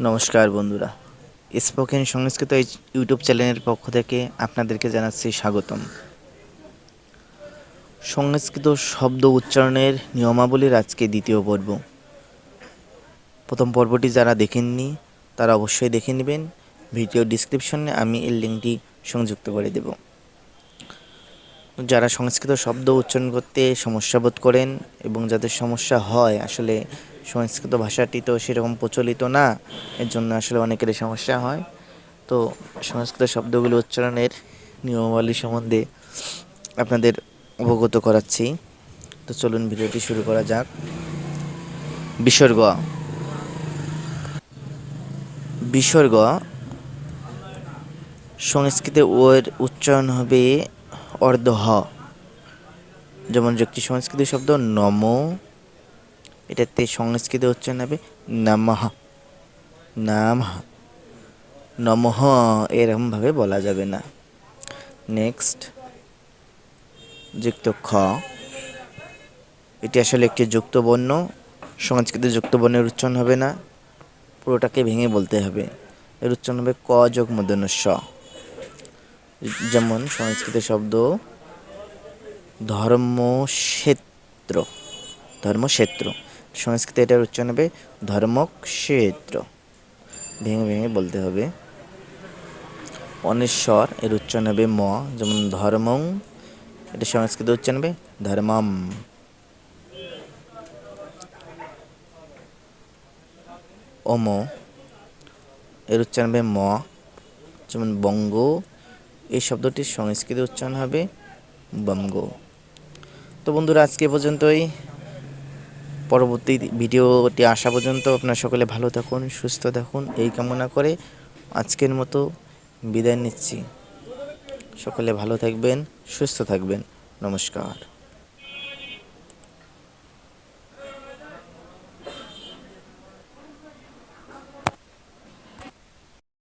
নমস্কার বন্ধুরা। স্পোকেন সংস্কৃত এই ইউটিউব চ্যানেলের পক্ষ থেকে আপনাদেরকে জানাচ্ছি স্বাগতম। সংস্কৃত শব্দ উচ্চারণের নিয়মাবলীর আজকে দ্বিতীয় পর্ব। প্রথম পর্বটি যারা দেখেননি, তারা অবশ্যই দেখে নেবেন। ভিডিও ডিসক্রিপশনে আমি এর লিঙ্কটি সংযুক্ত করে দেব। যারা সংস্কৃত শব্দ উচ্চারণ করতে সমস্যা বোধ করেন এবং যাদের সমস্যা হয়, আসলে সংস্কৃত ভাষাটি তো সেরকম প্রচলিত না, এর জন্য আসলে অনেকেরই সমস্যা হয়। তো সংস্কৃত শব্দগুলো উচ্চারণের নিয়মাবলী সম্বন্ধে আপনাদের অবগত করাচ্ছি। তো চলুন ভিডিওটি শুরু করা যাক। বিসর্গ। বিসর্গ সংস্কৃতে ওর উচ্চারণ হবে অর্ধ হ যেমন একটি সংস্কৃত শব্দ নম এটাতে সংস্কৃত উচ্চারণ হবে নমঃ। নামঃ। নমঃ এরকমভাবে বলা যাবে না। নেক্সট। যুক্ত খ। এটি আসলে একটি যুক্ত বর্ণ, সংস্কৃত যুক্ত বর্ণের উচ্চারণ হবে না, পুরোটাকে ভেঙে বলতে হবে। এর উচ্চারণ হবে ক যোগ মূর্ধন্য স যেমন সংস্কৃত শব্দ, ধর্মক্ষেত্র। ধর্মক্ষেত্র। সংস্কৃতে এটার উচ্চারণ হবে ধর্মক্ষেত্র। ভেঙে ভেঙে বলতে হবে। অনেশ্বর, এর উচ্চারণ হবে ম, যেমন ধর্মং, এটা সংস্কৃত উচ্চারণ হবে ধর্মম। অম এর উচ্চারণ হবে ম, যেমন বঙ্গ, এই শব্দটির সংস্কৃত উচ্চারণ হবে বঙ্গ। তো বন্ধুরা, আজকে পর্যন্তই। পরবর্তী ভিডিওটি আসা পর্যন্ত আপনার সকলে ভালো থাকুন, সুস্থ থাকুন। এই কামনা করে আজকের মতো বিদায় নিচ্ছি। সকলে ভালো থাকবেন, সুস্থ থাকবেন। নমস্কার।